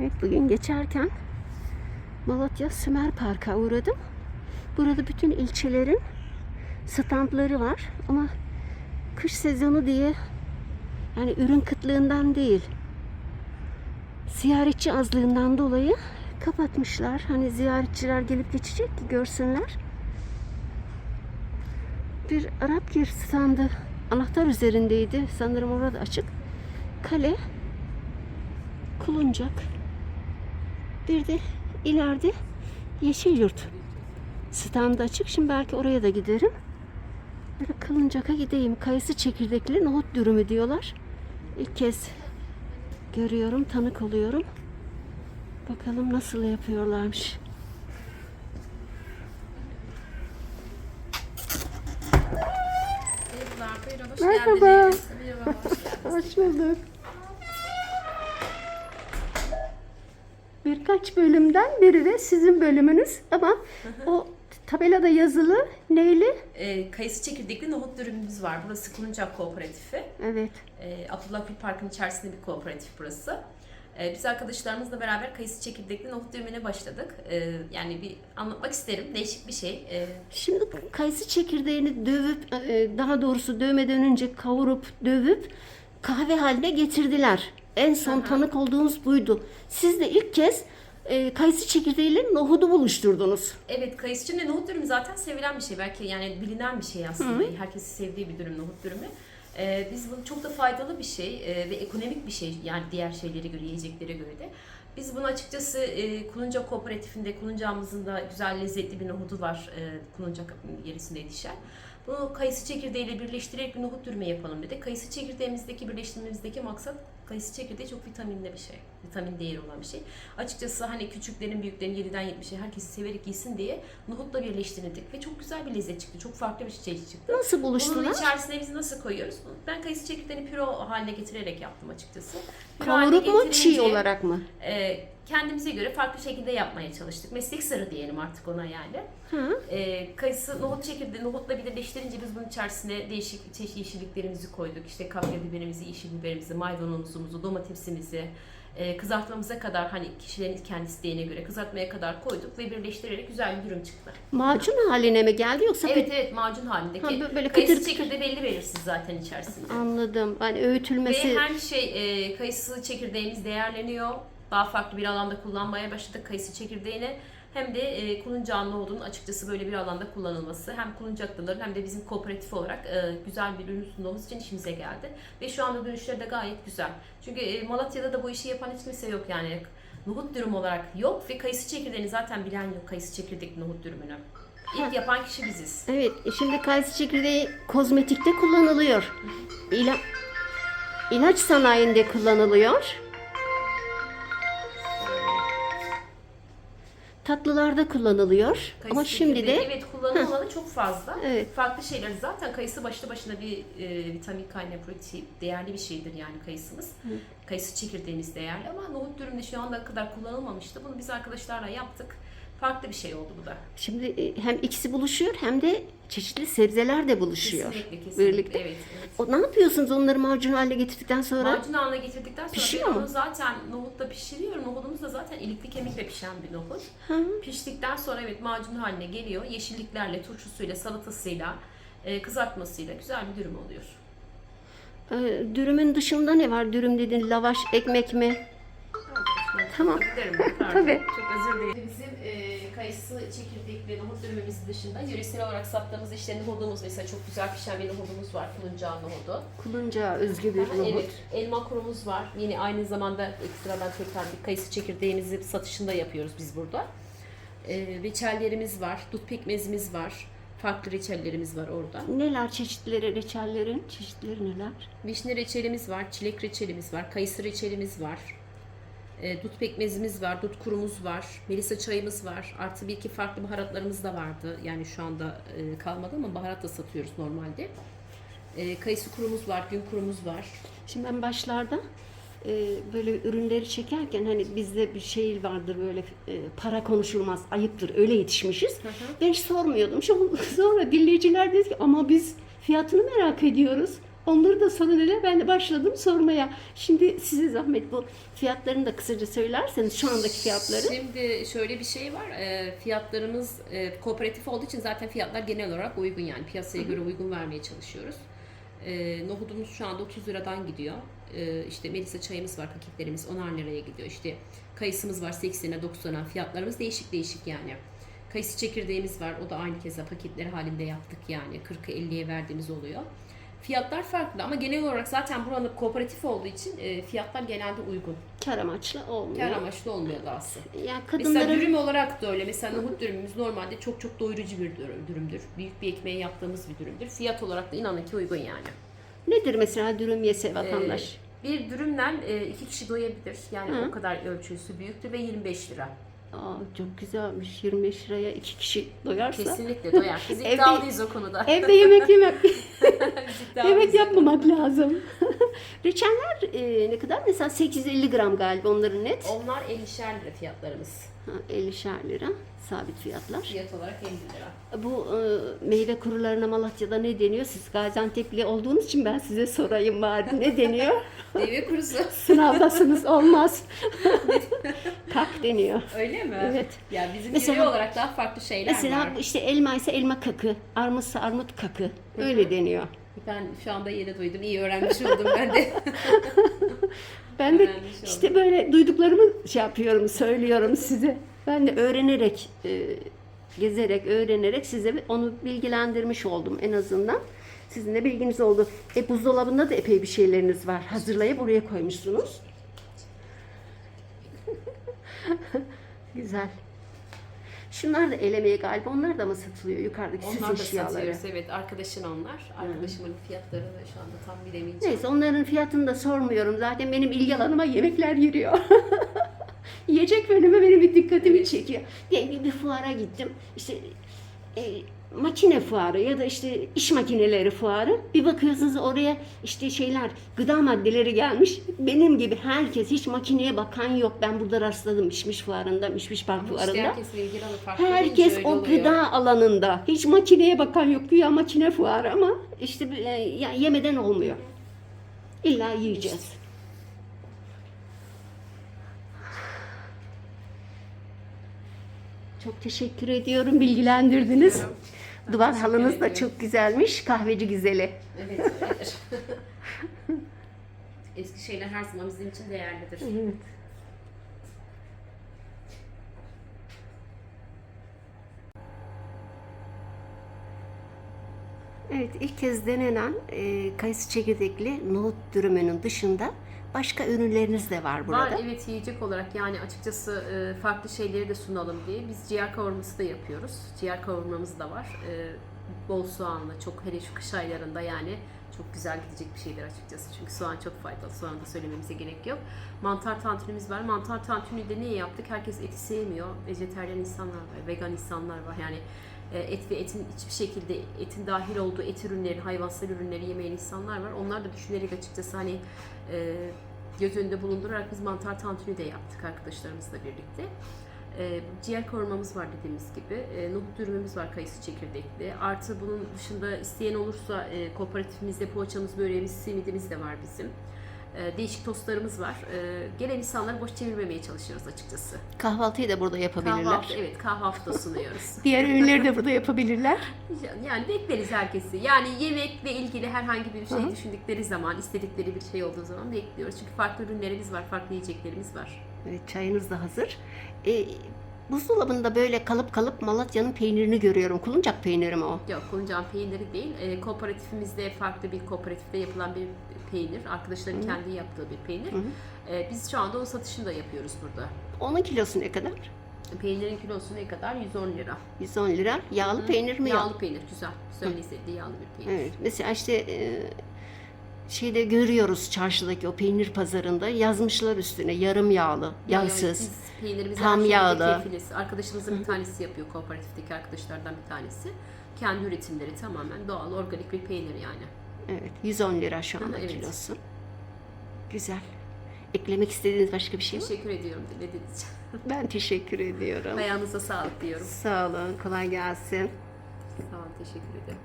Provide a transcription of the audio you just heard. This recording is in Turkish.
Evet bugün geçerken Malatya Sümer Park'a uğradım. Burada bütün ilçelerin standları var ama kış sezonu diye yani ürün kıtlığından değil ziyaretçi azlığından dolayı kapatmışlar. Hani ziyaretçiler gelip geçecek ki görsünler. Bir Arap gir standı anahtar üzerindeydi. Sanırım orada açık. Kale Kuluncak. Bir de ileride Yeşil Yurt. Standı açık. Şimdi belki oraya da giderim. Böyle Kılıncak'a gideyim. Kayısı çekirdekli nohut dürümü diyorlar. İlk kez görüyorum, tanık oluyorum. Bakalım nasıl yapıyorlarmış. Merhaba. Merhaba. Hoş bulduk. Birkaç bölümden biri de sizin bölümünüz ama o tabelada yazılı neyli? Ee, kayısı çekirdekli nohut dürümümüz var. Burası Kuluncak Kooperatifi. Evet. Ee, Abdullah Gül Parkı'nın içerisinde bir kooperatif burası. Ee, biz arkadaşlarımızla beraber kayısı çekirdekli nohut dürümüne başladık. Ee, yani bir anlatmak isterim. Değişik bir şey. Ee, Şimdi kayısı çekirdeğini dövüp e, daha doğrusu dövmeden önce kavurup dövüp kahve haline getirdiler. En son tanık olduğunuz buydu. Siz de ilk kez e, kayısı çekirdeğiyle nohudu buluşturdunuz. evet kayısı şimdi nohut dürümü zaten sevilen bir şey. Belki yani bilinen bir şey aslında. Herkesin sevdiği bir dürüm nohut dürümü. Ee, biz bunu çok da faydalı bir şey e, ve ekonomik bir şey yani diğer şeylere göre, yiyeceklere göre de. Biz bunu açıkçası e, Kulunca Kooperatifinde, Kulunca'mızın da güzel lezzetli bir nohudu var e, Kulunca yerisinde yetişen. Bunu kayısı çekirdeğiyle birleştirerek bir nohut dürme yapalım dedik. Kayısı çekirdeğimizdeki birleştirmemizdeki maksat kayısı çekirdeği çok vitaminli bir şey. Vitamin değeri olan bir şey. Açıkçası hani küçüklerin, büyüklerin 7'den 70'e herkesi severek yesin diye nohutla birleştirdik ve çok güzel bir lezzet çıktı. Çok farklı bir şey çıktı. Nasıl Bunun buluştular? içerisine biz nasıl koyuyoruz? Ben kayısı çekirdeğini püro haline getirerek yaptım açıkçası. Püro Kavurup mu çiğ olarak mı? e, kendimize göre farklı şekilde yapmaya çalıştık. Meslek sırrı diyelim artık ona yani. Hı. E, kayısı nohut çekirdeği, nohutla birleştirince biz bunun içerisine değişik çeşit yeşilliklerimizi koyduk. İşte kapya biberimizi, yeşil biberimizi, maydanozumuzu, domatesimizi, e, kızartmamıza kadar hani kişilerin kendi isteğine göre kızartmaya kadar koyduk ve birleştirerek güzel bir dürüm çıktı. Macun haline mi geldi yoksa Evet evet macun halindeki. Ha, bö- böyle kayısı kıtır kıtır. çekirdeği belli belirsiz zaten içerisinde. anladım. Hani öğütülmesi Ve her şey e, kayısı çekirdeğimiz değerleniyor. Daha farklı bir alanda kullanmaya başladık kayısı çekirdeğini. Hem de e, kuluncağın nohudun açıkçası böyle bir alanda kullanılması hem kuluncaklıların hem de bizim kooperatif olarak e, güzel bir ürün sunduğumuz için işimize geldi. Ve şu anda dönüşleri de gayet güzel. Çünkü e, Malatya'da da bu işi yapan hiç kimse yok yani. Nohut dürüm olarak yok ve kayısı çekirdeğini zaten bilen yok kayısı çekirdekli nohut dürümünü. İlk yapan kişi biziz. Evet, şimdi kayısı çekirdeği kozmetikte kullanılıyor. İla ilaç sanayinde kullanılıyor. Tatlılarda kullanılıyor. Kayısı Ama şimdi de evet kullanım alanı çok fazla. Evet. Farklı şeyler zaten kayısı başlı başına bir e, vitamin kaynağı protein değerli bir şeydir yani kayısımız. Kayısı çekirdeğimiz değerli ama nohut dürümde şu anda kadar kullanılmamıştı. Bunu biz arkadaşlarla yaptık. Farklı bir şey oldu bu da. şimdi e, hem ikisi buluşuyor hem de çeşitli sebzeler de buluşuyor. Kesinlikle kesinlikle. Birlikte. Evet, evet. O, ne yapıyorsunuz onları macun haline getirdikten sonra? Macun haline getirdikten sonra Pişiyor ben onu zaten nohutla pişiriyorum. Nohudumuz da zaten ilikli kemikle pişen bir nohut. Hı. Piştikten sonra evet macun haline geliyor. Yeşilliklerle, turşusuyla, salatasıyla, e, kızartmasıyla güzel bir dürüm oluyor. Ee, dürümün dışında ne var? Dürüm dedin lavaş, ekmek mi? Tamam. Pardon. Tabii. Çok özür dilerim. Bizim e, kayısı çekirdekli nohut dürümümüz dışında yöresel olarak sattığımız işte nohudumuz mesela çok güzel pişen bir nohudumuz var. Kuluncağ nohudu. Kulunca özgü bir nohut. Evet, elma kurumuz var. Yine aynı zamanda ekstradan tekrar bir kayısı çekirdeğimizi satışında yapıyoruz biz burada. E, reçellerimiz var, dut pekmezimiz var. Farklı reçellerimiz var orada. Neler çeşitleri, reçellerin çeşitleri neler? Vişne reçelimiz var, çilek reçelimiz var, kayısı reçelimiz var. E, dut pekmezimiz var, dut kurumuz var, melisa çayımız var. Artı bir iki farklı baharatlarımız da vardı. Yani şu anda e, kalmadı ama baharat da satıyoruz normalde. E, kayısı kurumuz var, gün kurumuz var. Şimdi ben başlarda e, böyle ürünleri çekerken hani bizde bir şey vardır böyle e, para konuşulmaz, ayıptır öyle yetişmişiz. Ben hiç sormuyordum. Şu- Sonra dinleyiciler dedi ki ama biz fiyatını merak ediyoruz. Onları da sorun hele ben de başladım sormaya. Şimdi size zahmet bu fiyatlarını da kısaca söylerseniz şu andaki fiyatları. Şimdi şöyle bir şey var. e, fiyatlarımız e, kooperatif olduğu için zaten fiyatlar genel olarak uygun yani piyasaya göre uygun vermeye çalışıyoruz. E, nohudumuz şu anda 30 liradan gidiyor. E, işte Melisa çayımız var, paketlerimiz 10'ar liraya gidiyor. İşte kayısımız var 80'e 90'a. Fiyatlarımız değişik değişik yani. Kayısı çekirdeğimiz var. O da aynı keza paketleri halinde yaptık yani. 40'ı 50'ye verdiğimiz oluyor. Fiyatlar farklı ama genel olarak zaten buranın kooperatif olduğu için e, fiyatlar genelde uygun. Kar amaçlı olmuyor. Kar amaçlı olmuyor dahası. Yani Mesela kadınların dürüm olarak da öyle. Mesela nohut dürümümüz normalde çok çok doyurucu bir dürüm, dürümdür. Büyük bir ekmeğe yaptığımız bir dürümdür. Fiyat olarak da inanın ki uygun yani. nedir mesela dürüm yese vatandaş? Ee, bir dürümden e, iki kişi doyabilir. Yani Hı. o kadar ölçüsü büyüktür ve 25 lira. Aa, çok güzelmiş. 25 liraya iki kişi doyarsa. Kesinlikle doyar. Biz iddialıyız o konuda. Evde yemek yemek yemek yapmamak lazım. Reçeller e, ne kadar? Mesela 850 gram galiba onların net. Onlar 50'şer lira fiyatlarımız. Ha, 50'şer lira sabit fiyatlar. Fiyat olarak 50 lira. Bu e, meyve kurularına Malatya'da ne deniyor? Siz Gaziantep'li olduğunuz için ben size sorayım bari. Ne deniyor? Meyve kurusu. Sınavdasınız olmaz. Kak deniyor. Öyle mi? Evet. Ya bizim Mesela- yöre olarak daha farklı şeyler Mesela var. işte elma ise elma kakı, armutsa armut kakı. Öyle deniyor. Ben şu anda yeni duydum. İyi öğrenmiş oldum ben de. Ben de Öğrenmiş oldum. işte böyle duyduklarımı şey yapıyorum, söylüyorum size. Ben de öğrenerek, e, gezerek, öğrenerek size onu bilgilendirmiş oldum en azından. Sizin de bilginiz oldu. E buzdolabında da epey bir şeyleriniz var. Hazırlayıp oraya koymuşsunuz. Güzel. Şunlar da el emeği galiba. Onlar da mı satılıyor yukarıdaki süs Onlar da eşyaları? satıyoruz evet. Arkadaşın onlar. Arkadaşımın fiyatlarını şu anda tam bilemeyeceğim. Neyse onların fiyatını da sormuyorum. Zaten benim ilgi alanıma yemekler giriyor. Yiyecek bölümü benim bir dikkatimi Evet. çekiyor. Diyelim bir fuara gittim. İşte e, makine fuarı ya da işte iş makineleri fuarı. Bir bakıyorsunuz oraya işte şeyler, gıda maddeleri gelmiş. Benim gibi herkes hiç makineye bakan yok. Ben burada rastladım İşmiş fuarında, İşmiş Park fuarında. işte Herkes öyle o oluyor. gıda alanında. Hiç makineye bakan yok. Güya makine fuarı ama işte e, ya yemeden olmuyor. İlla yiyeceğiz. Çok teşekkür ediyorum. Bilgilendirdiniz. Duvar halınız da çok güzelmiş. Kahveci güzeli. Evet öyledir. Eski şeyler her zaman bizim için değerlidir. Evet. Evet, ilk kez denenen e, kayısı çekirdekli nohut dürümünün dışında başka ürünleriniz de var burada. Var evet yiyecek olarak yani açıkçası e, farklı şeyleri de sunalım diye biz ciğer kavurması da yapıyoruz. Ciğer kavurmamız da var. E, Bol soğanlı çok hele şu kış aylarında yani çok güzel gidecek bir şeyler açıkçası. Çünkü soğan çok faydalı. Soğan da söylememize gerek yok. Mantar tantunimiz var. Mantar tantuni de niye yaptık? Herkes eti sevmiyor. Vejeteryan insanlar var, vegan insanlar var. Yani et ve etin hiçbir şekilde etin dahil olduğu et ürünleri, hayvansal ürünleri yemeyen insanlar var. Onlar da düşünerek açıkçası hani e, göz önünde bulundurarak biz mantar tantuni de yaptık arkadaşlarımızla birlikte. E, ciğer kavurmamız var dediğimiz gibi. E, nohut dürümümüz var kayısı çekirdekli. Artı bunun dışında isteyen olursa e, kooperatifimizde poğaçamız, böreğimiz, simidimiz de var bizim. E, değişik tostlarımız var. E, gelen insanları boş çevirmemeye çalışıyoruz açıkçası. Kahvaltıyı da burada yapabilirler. Kahvaltı, evet kahvaltı da sunuyoruz. Diğer ürünleri de burada yapabilirler. Yani bekleriz herkesi. Yani yemekle ilgili herhangi bir şey Hı hı. düşündükleri zaman, istedikleri bir şey olduğu zaman bekliyoruz. Çünkü farklı ürünlerimiz var, farklı yiyeceklerimiz var. Evet, çayınız da hazır. E, buzdolabında böyle kalıp kalıp Malatya'nın peynirini görüyorum. Kuluncak peyniri mi o? Yok, Koncan peyniri değil. E, kooperatifimizde farklı bir kooperatifte yapılan bir peynir. Arkadaşların kendi yaptığı bir peynir. Hı E, biz şu anda onun satışını da yapıyoruz burada. Onun kilosu ne kadar? Peynirin kilosu ne kadar? 110 lira. 110 lira. Yağlı peynir mi? Yağlı peynir, güzel. Güzel lezzetli yağlı bir peynir. Evet. Mesela işte e, şeyde görüyoruz çarşıdaki o peynir pazarında yazmışlar üstüne yarım yağlı, yağsız. Peynirimizi tam yağlı. kefiliz. Arkadaşımızın bir tanesi yapıyor kooperatifteki arkadaşlardan bir tanesi. Kendi üretimleri tamamen doğal, organik bir peynir yani. Evet. 110 lira şu anda Evet. kilosu. Güzel. Eklemek istediğiniz başka bir şey mi? Teşekkür ediyorum dinlediğiniz için. Ben teşekkür ediyorum. Ayağınıza sağlık diyorum. Sağ olun. Kolay gelsin. Sağ olun, teşekkür ederim.